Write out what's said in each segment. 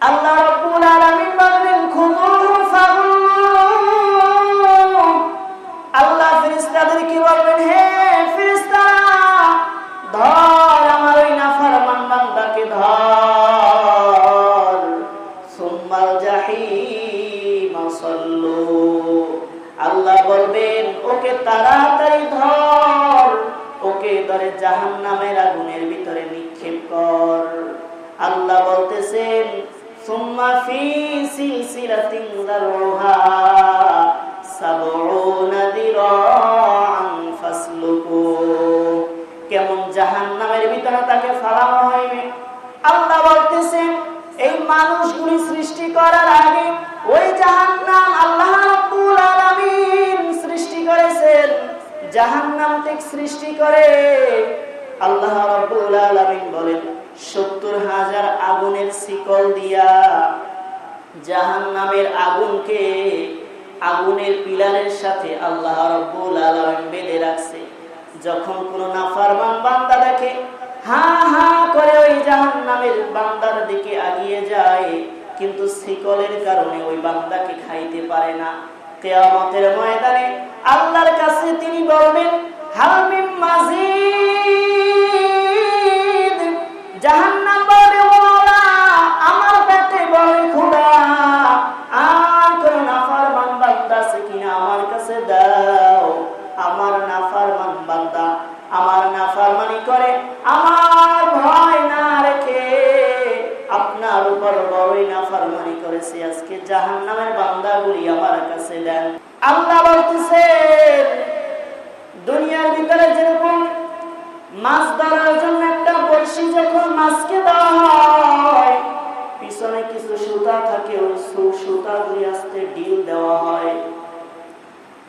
আল্লাহ ফাসলুকু। কেমন জাহান্নামের ভিতরে তাকে ফালানো হইবে আল্লাহ বলতেছেন, এই মানুষগুলি সৃষ্টি করার আগে ওই জাহান্নাম আল্লাহ সৃষ্টি করেছেন। জাহান্নাম থেকে সৃষ্টি করে। আল্লাহ সত্তর হাজার আগুনের শিকল দিয়া জাহান্নামের আগুনকে আগুনের পিলারের সাথে আল্লাহ রব্বুল আলামিন বেঁধে রাখছে। যখন কোনো নাফারমান বান্দা দেখে, হা হা করে ওই জাহান নামের বান্দার দিকে আগিয়ে যায়, কিন্তু শিকলের কারণে ওই বান্দাকে খাইতে পারে না। কেয়ামতের ময়দানে আল্লাহর কাছে তিনি বলবেন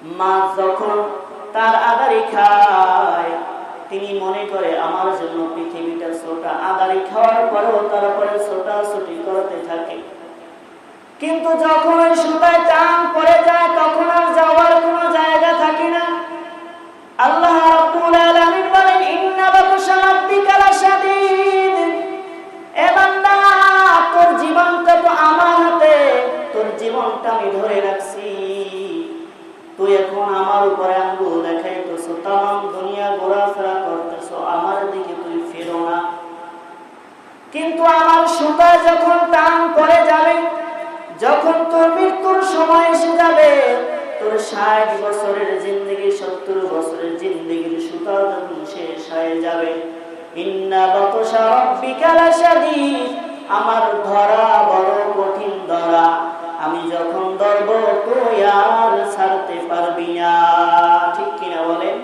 মাছ যখন তার আগারি খায়, তিনি মনে করে, আমার জন্য পৃথিবীটা ছোটা। আগারি খাওয়ার পরেও তারপরে ছোটা ছুটি করতে থাকে। কিন্তু যখন ওই সুতায় চান পরে যায়, তখন আর যাওয়ার কোনো জায়গা থাকে না। আমার উপরে আঙ্গুল দেখাইতেছো তাম দুনিয়া ঘোরাফেরা করতেছো, আমার দিকে তুই ফেরো না। কিন্তু আমার সুতা যখন টান পড়ে যাবে, যখন তোর মৃত্যুর সময় এসে যাবে, তোর ষাট বছরের জিন্দগি, সত্তর বছরের জিন্দগির সুতা যখন শেষ হয়ে যাবে আমার ধরা বড় কঠিন ধরা। আমি যখন ধরব, তুই আর ছাড়তে পারবি না। ঠিক কিনা বলেন?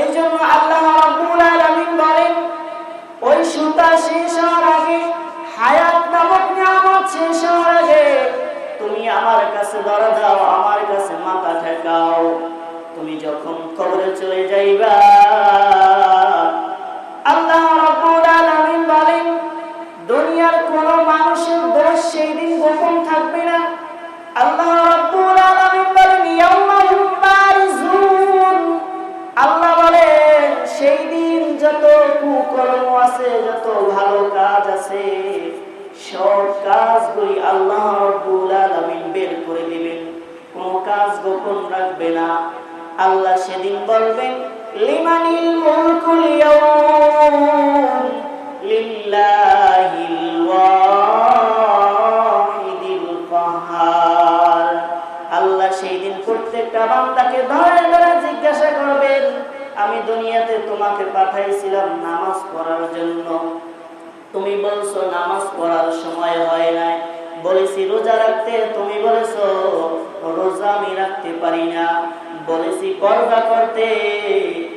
এই জন্য আল্লাহ বলেন, ওই সুতা শেষ হওয়ার আগে, হায়াত নামক নিয়ামত শেষ হওয়ার আগে, তুমি আমার কাছে ধরা দাও আমার কাছে মাথা ঠেকাও। তুমি যখন কবরে চলে যাইবা পাঠাইছিলাম নামাজ পড়ার জন্য। তুমি বলছো, নামাজ পড়ার সময় হয় নাই। বলেছি, রোজা রাখতে? তুমি বলেছ, রোজা আমি রাখতে পারি না। বলেছি, পর্দা করতে?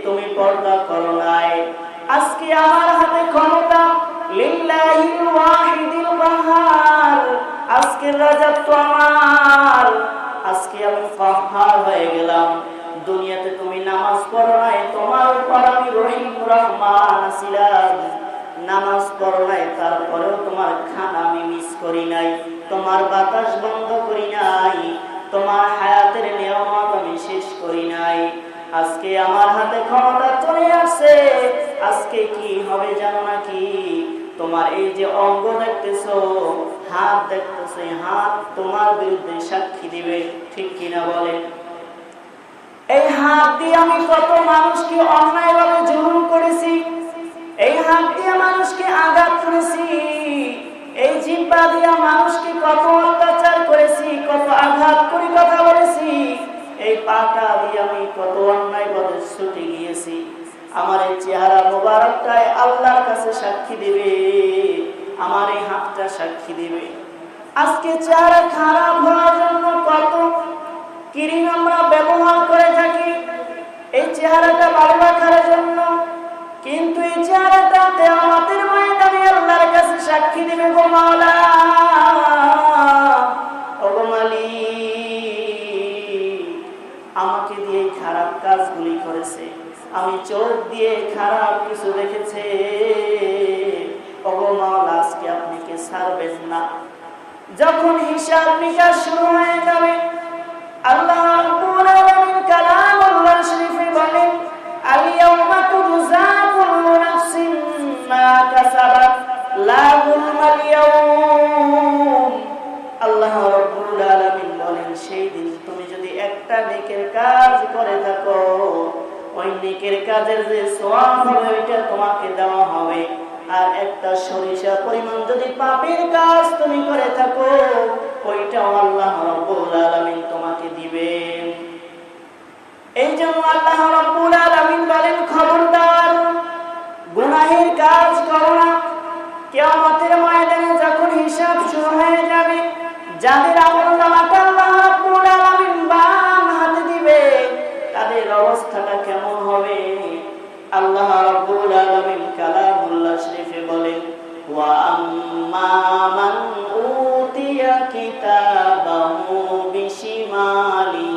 তুমি পর্দা করো নাই। আজকে আমার হাতে ক্ষমতা আজকের রাজত্ব আমার। আজকে আমি হয়ে গেলাম। দুনিয়াতে তুমি নামাজ পড়ো নাই, তোমার উপর আমি রহিম রহমান ছিলাম নামাজ পড়ো নাই, তারপরেও তোমার খানা আমি মিস করি নাই, তোমার বাতাস বন্ধ করি নাই, তোমার হায়াতের নিয়ামত আমি শেষ করি নাই। আজকে আমার হাতে ক্ষমতা চলে আসছে, আজকে কি হবে জানো নাকি? তোমার এই যে অঙ্গ দেখতেছ, হাত দেখতেছো হাত তোমার বিরুদ্ধে সাক্ষী দিবে, ঠিক কিনা বলেন? এই হাত দিয়ে আমি কত মানুষকে অন্যায়ভাবে জুলুম করেছি। এই হাত দিয়ে মানুষকে আঘাত করেছি। এই জিব্বা দিয়ে মানুষকে কত অত্যাচার করেছি, কত আঘাত করে কথা বলেছি। এই পাটা দিয়ে আমি কত অন্যায় পদে ছুটে গিয়েছি। আমার এই চেহারা মোবারকটাই আল্লাহর কাছে সাক্ষী দেবে। আমার এই হাতটা সাক্ষী দেবে। আজকে চেহারা খারাপ হওয়ার জন্য কত ক্রিম আমরা ব্যবহার করে থাকি। এই চেহারাটা ভালো রাখার জন্য। কিন্তু এই চেহারাটা তেয়ামতের ময়দানে আল্লাহর কাছে সাক্ষী দেবে গো মাওলা। আমাকে দিয়ে খারাপ কাজগুলি করেছে। আমি চোখ দিয়ে খারাপ কিছু দেখেছে। মাওলা, আজকে আপনি কে ছাড়বেন না? যখন হিসাব নিকাশ শুরু হয়ে যাবে তুমি যদি একটা নেকের কাজ করে থাকো, ওই নেকের কাজের যে তোমাকে দেওয়া হবে। আর একটা সরিষা পরিমাণ যদি পাপের কাজ তুমি করে থাকো ওইটাও আল্লাহ রাব্বুল আলামিন তোমাকে দিবেন এই আল্লাহ রাব্বুল আলামিন বলেন, খবরদার, গুনাহের কাজ করো না। কিয়ামতের ময়দানে যখন হিসাব শুরু হয়ে যাবে, যাদের আমল আল্লাহ রাব্বুল আলামিন বাম হাতে দিবে, তাদের অবস্থাটা কেমন হবে? আল্লাহ রাব্বুল আলামিন কালামুল্লাহ শরীফে বলেন, ওয়া আম্মা মান উতিয়া কিতাবাহু বিশিমালি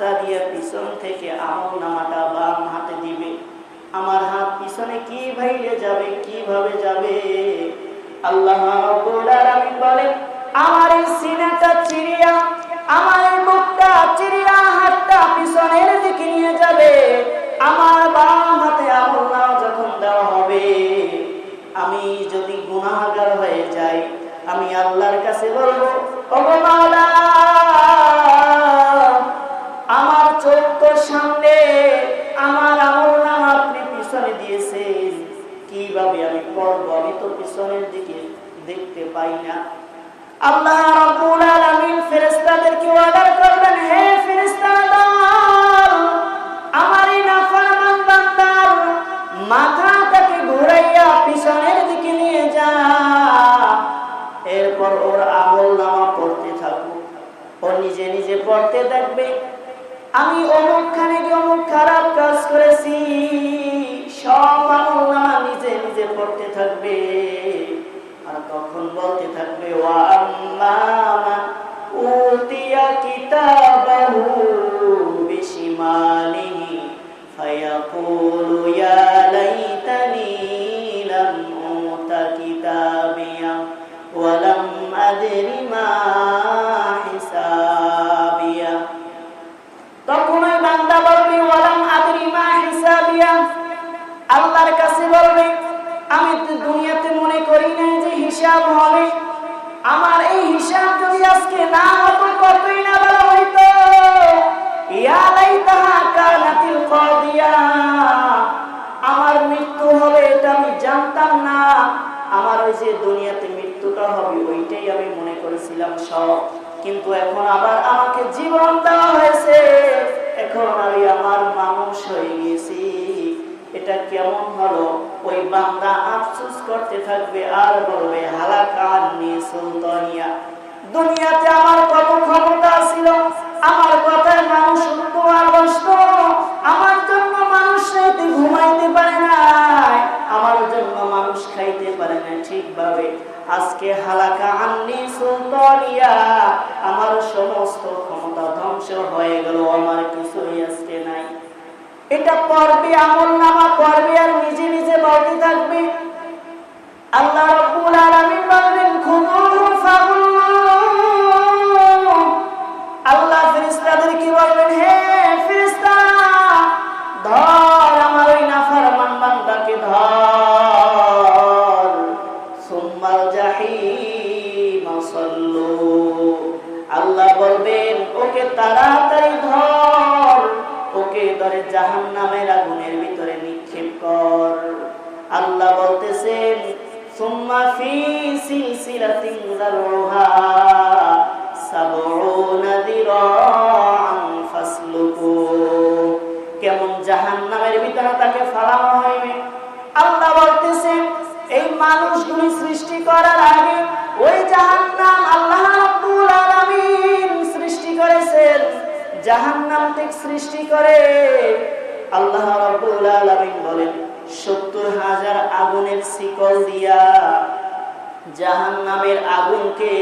ফেরেশতা দিয়ে পিছন থেকে আমলনামাটা বাম হাতে দিবে। আমার হাত পিছনে কি ভাইলে যাবে, কীভাবে যাবে? আল্লাহ বলেন আমার এই সিনাটা চিরিয়া আমার এই বুকটা চিরিয়া হাতটা পিছনের দিকে নিয়ে যাবে। আমার বাম হাতে আমল নাও যখন দেওয়া হবে। আমি যদি গুনাহগার হয়ে যাই, আমি আল্লাহর কাছে বলব, ওগো মাওলা দেখতে পাই না। আল্লাহ রাব্বুল আলামিন ফেরেশতাদেরকে হে ফেরেশতারা দল আমার এই নাফরমান মাথাটাকে ঘুরাইয়া পিছনের দিকে নিয়ে যা। এরপর ওর পড়তে ও নিজে নিজে পড়তে থাকবে আমি অমুক খানে গিয়ে অমুক খারাপ কাজ করেছি। সব আমল নামা নিজে নিজে পড়তে থাকবে। তখন বলতে থাকবে, ওয়া আম্মা মান উতিয়া কিতাবাহু বিশিমালিহি ফায়াকুলু, ইয়া লাইতানি লাম উতা কিতাবিয়া মা যে দুনিয়াতে মৃত্যুটা হবে, ওইটাই আমি মনে করেছিলাম সব। কিন্তু এখন আবার আমাকে জীবন দেওয়া হয়েছে। এখন আমি আমার মানুষ হয়ে গেছি। এটা কেমন হলো? ওই বান্দা আফসোস করতে থাকবে আর বলবে, হালাকান নিয়ে সুলতানিয়া দুনিয়াতে আমার কত ক্ষমতা ছিল? আমার কথায় মানুষ আমার জন্য মানুষ ঘুমাইতে পারে না আমার জন্য মানুষ খাইতে পারে না ঠিকভাবে। আজকে হালাকা আননি সুলতানিয়া, আমার সমস্ত ক্ষমতা ধ্বংস হয়ে গেল, আমার কিছুই আজকে নাই। এটা পড়বে আমল নামা পড়বে আর নিজে নিজে বলতে থাকবে। আল্লাহ রব্বুল আলামিন বলবে ফাসলুকু কেমন জাহান্নামের ভিতরে তাকে ফালানো হইবে আল্লাহ বলতেছেন এই মানুষগুলি সৃষ্টি করার আগে ওই জাহান্নাম আল্লাহ সৃষ্টি করেছেন। জাহান্নাম ঠিক সৃষ্টি করে আল্লাহ বলেন, সত্তর হাজার আগুনের শিকল দিয়া জাহান্নামের আগুনকে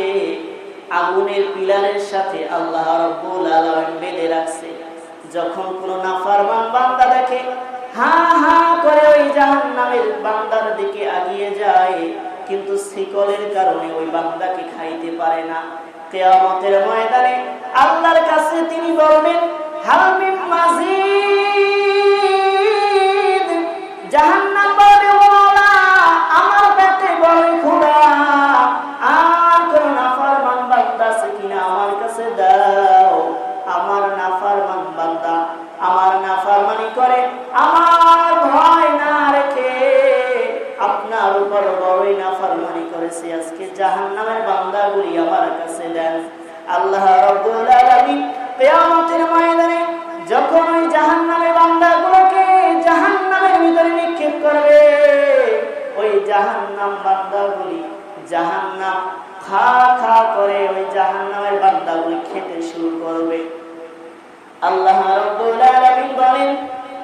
আগুনের পিলারের সাথে আল্লাহ রাব্বুল আলামিন বেঁধে রাখছে। যখন কোন নাফরমান বান্দা দেখে, হা হা করে ওই জাহান্নামের বান্দার দিকে আগিয়ে যায়, কিন্তু শিকলের কারণে ওই বান্দাকে খাইতে পারে না। কেয়ামতের ময়দানে আল্লাহর কাছে তিনি বলবেন হালমিম মাজিদ, জাহান্নাম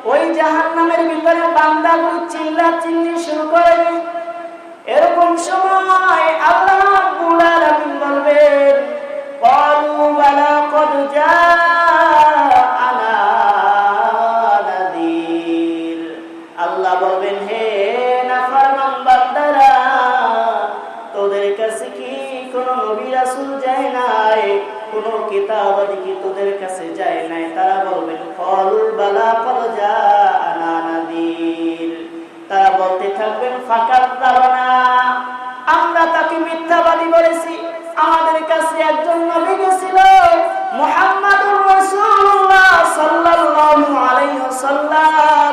ওই জাহান নামের ভিতরে বান্দাগুলো চিল্লা চিল্লি শুরু করবে এরকম সময় আল্লাহ বলবেন বলতে থাকবেন ফাকাত দাবানা আমরা তাকে মিথ্যাবাদী বলেছি। আমাদের কাছে একজন নবী গেছিল, মুহাম্মাদুর রাসূলুল্লাহ সাল্লাল্লাহু আলাইহি ওয়াসাল্লাম।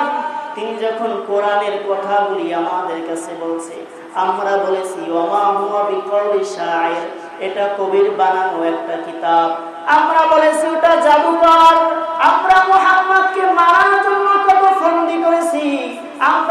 তিনি যখন কোরআনের কথাগুলি আমাদের কাছে বলছে, আমরা বলেছি ওমা হুয়া বিকৌলি শায়ের এটা কবির বানানো একটা কিতাব। আমরা বলেছি, ওটা জাদুকর। আমরা মুহাম্মদকে মারার জন্য কত ফন্দি করেছি। আমরা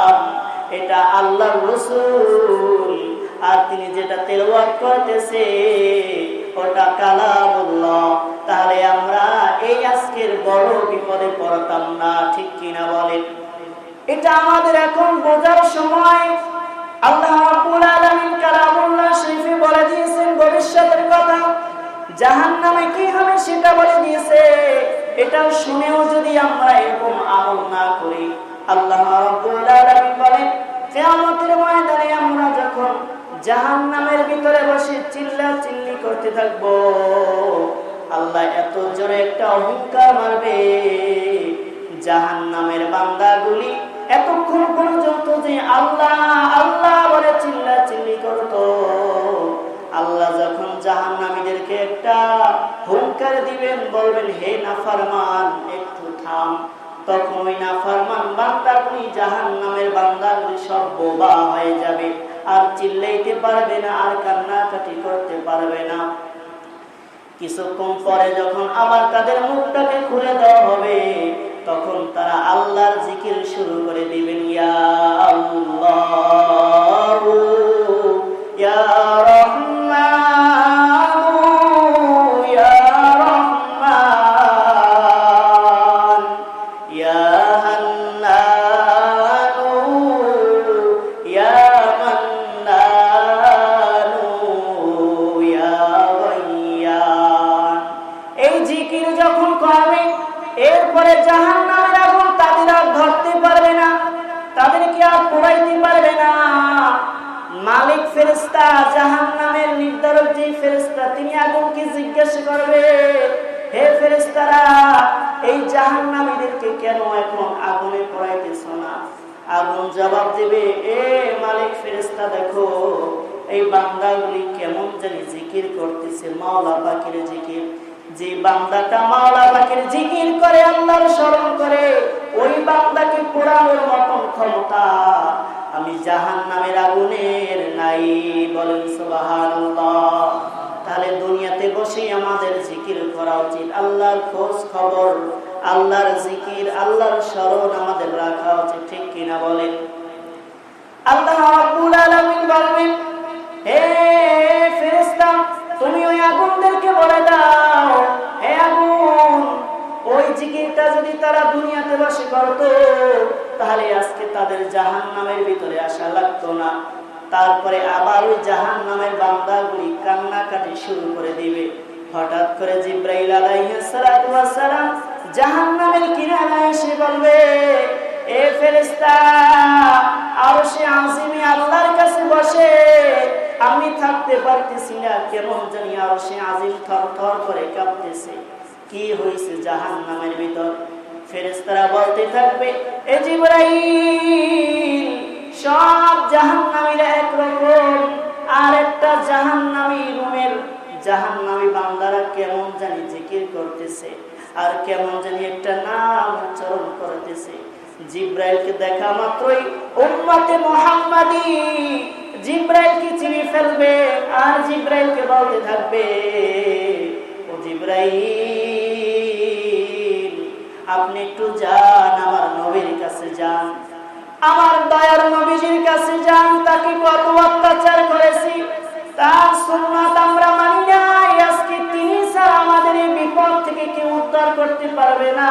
এটা আল্লাহর রসুল। আর তিনি যেটা তেলাওয়াত করতেছে, ওটা কালামুল্লাহ। তাহলে আমরা এই আজকের বড় বিপদে পড়তাম না, ঠিক কিনা বলেন? এটা আমাদের এখন বোঝার সময়। আল্লাহ কালামুল্লাহ শরীফে বলে দিয়েছেন ভবিষ্যতের কথা। জাহান্নামে কি হবে সেটা বলে দিয়েছে। এটা শুনেও যদি আমরা এরকম আমল না করি আল্লাহ রাব্বুল বলেন, কিয়ামতের ময়দানে আমরা যখন জাহান্নামের ভিতরে বসে চিল্লা চিল্লি করতে থাকব, আল্লাহ এত জোরে একটা অহংকার মারবে। জাহান্নামের বান্দাগুলি এতক্ষণ পর্যন্ত যে আল্লাহ আল্লাহ বলে চিল্লা চিল্লি করতো, আল্লাহ যখন জাহান্নামীদেরকে একটা হুঙ্কার দিবেন, বলবেন, হে নাফরমান, একটু থাম। তখন ওই নাফরমান সব বোবা হয়ে যাবে। আর চিল্লাইতে পারবে না, আর কান্নাকাটি করতে পারবে না। কিছুক্ষণ পরে যখন আবার তাদের মুখটাকে খুলে দেওয়া হবে, তখন তারা আল্লাহর জিকির শুরু করে দিবেন। এই জাহান্নামীদেরকে কেন এখন আগুনে না? আগুন জবাব দেবে, এ মালিক দেখো, এই বান্দাগুলি কেমন জানি জিকির করতেছে, মাওলা পাখির জিকির। যে বান্দাটা মাওলা পাখির জিকির করে, আল্লাহর স্মরণ করে, ওই বান্দাকে পোড়ানোর মতন ক্ষমতা আমি জাহান নামের আগুনের নাই বলেন সুবহানাল্লাহ। তাহলে দুনিয়াতে বসেই আমাদের জিকির করা উচিত। আল্লাহর খোঁজ খবর, আল্লাহর জিকির, আল্লাহর স্মরণ আমাদের রাখা উচিত, ঠিক কিনা বলেন? আল্লাহ রাব্বুল আলামিন তাহলে আজকে তাদের জাহান্নামের ভিতরে আসা লাগতো না। তারপরে আবার ওই জাহান্নামের বান্দাগুলি কান্নাকাটি শুরু করে দিবে। হঠাৎ করে জিব্রাইল আলাইহিস সালাতু ওয়াস সালাম জাহান্নামের কিনারায় এসে বলবে, এ ফেরেশতা, আরশে আজিমে আল্লাহর কাছে বসে। আমি থাকতে পারতেছি না, কেমন জানি আরশে আজিম থর থর করে কাঁপতেছে। কি হয়েছে জাহান্নামের ভিতর? ফেরেশতারা বলতে থাকবে, এ জিবরাইল, সব জাহান্নামীরা আর কেমন জানি একটা নাম উচ্চারণ করতেছে। জিব্রাইলকে দেখা মাত্রই উম্মতে মুহাম্মাদি। জিব্রাইলকে চিনে ফেলবে আর জিব্রাইলকে বলতে থাকবে, ও জিব্রাইল, আপনি একটু যান, আমার নবীর কাছে যান। আমার দয়ার নবীজির কাছে যান, তাকে কত অত্যাচার করেছি, তার সুন্নাত আমরা মানি নাই। বিপদ থেকে কেউ উদ্ধার করতে পারবে না।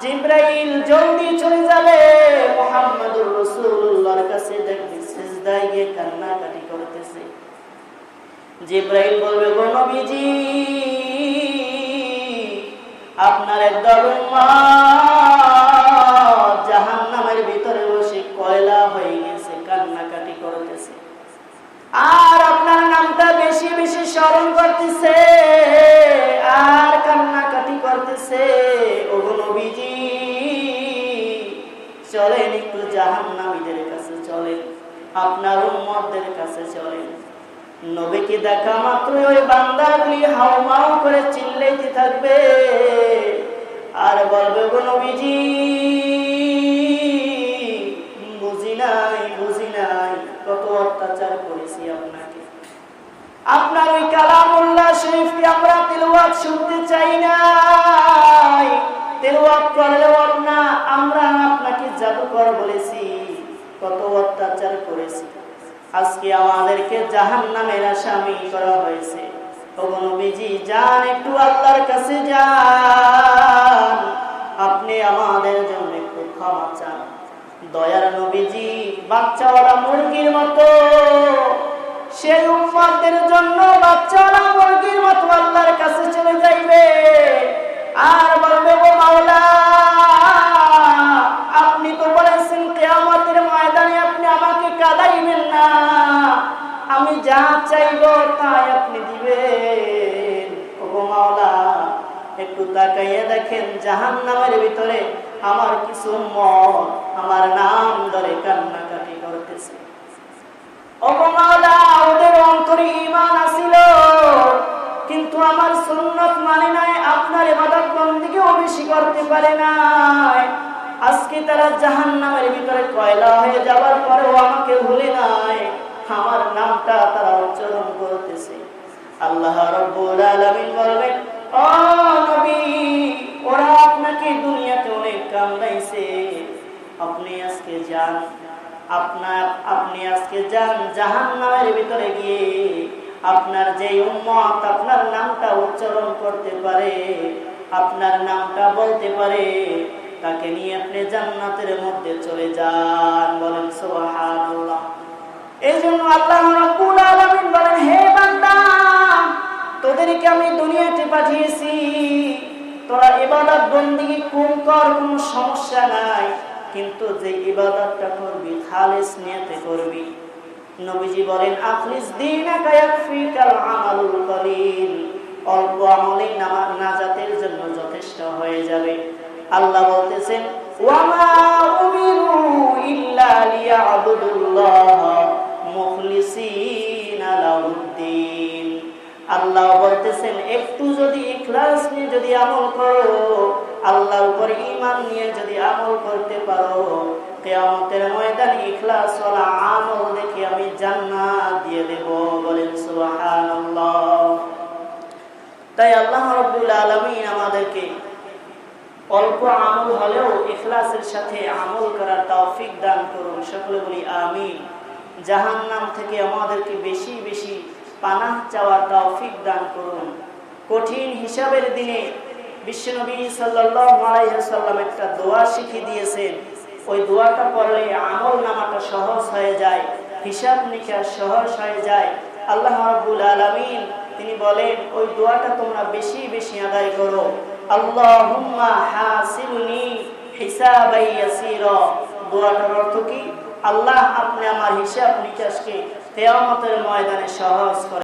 জিব্রাইল জলদি চলে যাবে। মোহাম্মদুর রাসূলুল্লাহর কাছে দেখবে, সিজদায় গিয়ে কান্নাকাটি করতেছে। জিব্রাইল বলবে, গো নবীজি, আপনার একদল জাহান্নামের চলেন, একটু জাহান্নামীদের কাছে চলেন, আপনার উম্মতদের কাছে চলেন। নবীকে দেখা মাত্র ওই বান্দাগুলি হাউমাউ করে চিল্লাইতে থাকবে। আর বলবে, গো নবীজি, বুঝি নাই বুঝি নাই, কত অত্যাচার করেছি আপনাকে। আপনার ওই কালামুল্লাহ শরীফকে আমরা তেলাওয়াত শুনতে চাই না তেলাওয়াত করলেও না, আমরা জাদুকর বলেছি, কত অত্যাচার করেছি। আজকে আমাদেরকে জাহান নামের আসামি করা হয়েছে। আপনি আমাদের জন্য চান। নবীজি মুরগির মতো, সেই উম্মাদের জন্য তাকাইয়ে দেখেন জাহান নামের ভিতরে আমার কিছু মত আমার নাম ধরে কান্নাকাটি করতেছে। মানে আজকে তারা ভিতরে কয়লা হয়ে আমাকে ভুলে নাই। আমার নামটা তারা করতেছে। আল্লাহ আলামিন ওরা আপনাকে দুনিয়াতে অনেক কামড়াইছে। আপনি আজকে যান। আপনার, আপনি আজকে যান জাহান নামের ভিতরে গিয়ে। আপনার যে উম্মত, আপনার নামটা উচ্চারণ করতে পারে, আপনার নামটা বলতে পারে, তাকে নিয়ে আপনি জান্নাতের মধ্যে চলে যান। বলেন, সুবহানাল্লাহ। এই জন্য আল্লাহ রাব্বুল আলামিন বলেন, হে বান্দা, তোদেরকে আমি দুনিয়াতে পাঠিয়েছি। তোরা ইবাদত বন্দিগি কোন কর, কোনো সমস্যা নাই। কিন্তু যে ইবাদতটা করবি, খালিস নিয়তে করবি। নবীজি বলেন, আখলিস ইয়াকফিকাল আমালুল কলিল। অল্প আমলেই নাজাতের জন্য যথেষ্ট হয়ে যাবে। আল্লাহ বলতেছেন, ওয়ামা উমিরু ইল্লা লিয়াবুদুল্লাহ মুখলিসিনা লাহুদ্দিন। আল্লাহ বলতেছেন, একটু যদি ইখলাস নিয়ে যদি আমল করো, আল্লাহর উপর ঈমান নিয়ে যদি আমল করতে পারো, কিয়ামতের ইখলাস আমল দেখে আমি জান্নাত দিয়ে দেব। বলেন, সুবহানাল্লাহ। তাই আল্লাহ আলামিন আমাদেরকে অল্প আমল হলেও ইখলাসের সাথে আমল করার তৌফিক দান করুন। সকলে বলি, আমিন। জাহান্নাম থেকে আমাদেরকে বেশি বেশি পানাহ চাওয়ার তৌফিক দান করুন। কঠিন হিসাবের দিনে বিশ্বনবী সাল্লাল্লাহু আলাইহি সাল্লাম একটা দোয়া শিখিয়ে দিয়েছেন। ওই দোয়াটা পড়লে আমল নামাটা সহজ হয়ে যায়, হিসাব নিকাশ সহজ হয়ে যায়। আল্লাহ রাব্বুল আলামিন তিনি বলেন, ওই দোয়াটা তোমরা বেশি বেশি আদায় করো। আল্লাহুম্মা হাসিবনি হিসাবাই দোয়াটার অর্থ কি? আল্লাহ আপনি আমার হিসাব নিকাশকে কিয়ামতের ময়দানে সহজ করে